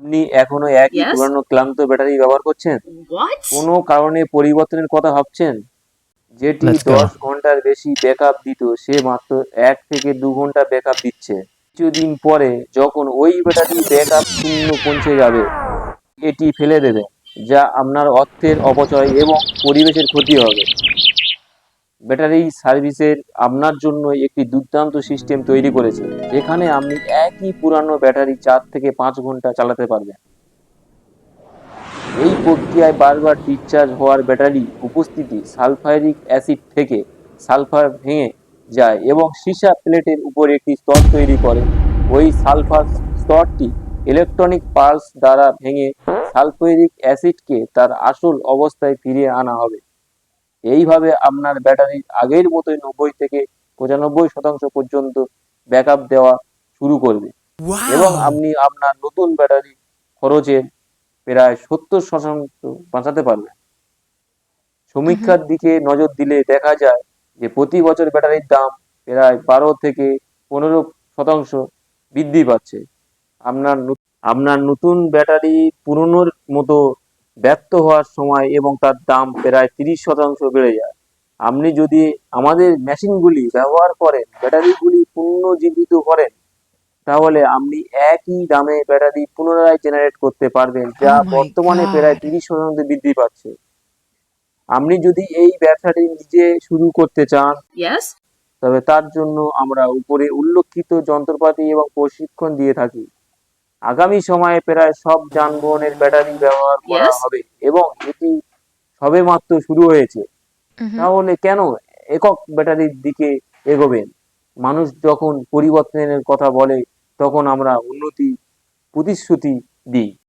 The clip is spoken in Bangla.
আপনি এখনও একই Yes? পুরানো ক্লান্ত ব্যাটারি ব্যবহার করছেন What? কোনো কারণে পরিবর্তনের কথা ভাবছেন যেটি Let's go. দশ ঘণ্টার বেশি ব্যাকআপ দিত সে মাত্র এক থেকে দু ঘণ্টা ব্যাকআপ দিচ্ছে কিছুদিন পরে যখন ওই ব্যাটারি ব্যাকআপ শূন্য পৌঁছে যাবে এটি ফেলে দেবে যা আপনার অর্থের অপচয় এবং পরিবেশের ক্ষতি হবে ব্যাটারি সার্ভিসের আপনার জন্য একটি দুর্দান্ত সিস্টেম তৈরি করেছে, যেখানে আপনি একই পুরানো ব্যাটারি চার থেকে পাঁচ ঘণ্টা চালাতে পারবেন। এই প্রক্রিয়ায় বারবার ডিসচার্জ হওয়ার ব্যাটারি উপস্থিতি সালফারিক অ্যাসিড থেকে সালফার ভেঙে যায় এবং সীসা প্লেটের উপর একটি স্তর তৈরি করে। ওই সালফার স্তরটি ইলেকট্রনিক পালস দ্বারা ভেঙে সালফারিক অ্যাসিডকে তার আসল অবস্থায় ফিরিয়ে আনা হবে। এইভাবে আপনার ব্যাটারি আগের মতোই নব্বই থেকে পঁচানব্বই শতাংশ পর্যন্ত ব্যাকআপ দেওয়া শুরু করবে। এবং আপনি আপনার নতুন ব্যাটারি খরচের প্রায় সত্তর শতাংশ বাঁচাতে পারবেন। সমীক্ষার দিকে নজর দিলে দেখা যায় যে প্রতি বছর ব্যাটারির দাম প্রায় বারো থেকে পনেরো শতাংশ বৃদ্ধি পাচ্ছে। আপনার আপনার নতুন ব্যাটারি পুরনোর মতো ব্যর্থ হওয়ার সময় এবং তার দাম প্রায় তিরিশ শতাংশ বেড়ে যায়। আপনি যদি আমাদের মেশিনগুলি ব্যবহার করেন ব্যাটারিগুলি পুনর্জীবিত করেন তাহলে আপনি একই দামে ব্যাটারি পুনরায় জেনারেট করতে পারবেন যা Oh বর্তমানে প্রায় তিরিশ শতাংশ বৃদ্ধি পাচ্ছে। আপনি যদি এই ব্যবসাটি নিজে শুরু করতে চান তবে তার জন্য আমরা উপরে উল্লেখিত যন্ত্রপাতি এবং প্রশিক্ষণ দিয়ে থাকি। আগামী সময়ে প্রায় সব যানবাহনের ব্যাটারি ব্যবহার করা হবে এবং এটি সবে মাত্র শুরু হয়েছে. তাহলে কেন একক ব্যাটারির দিকে এগোবেন? মানুষ যখন পরিবর্তনের কথা বলে তখন আমরা উন্নতি প্রতিশ্রুতি দিই।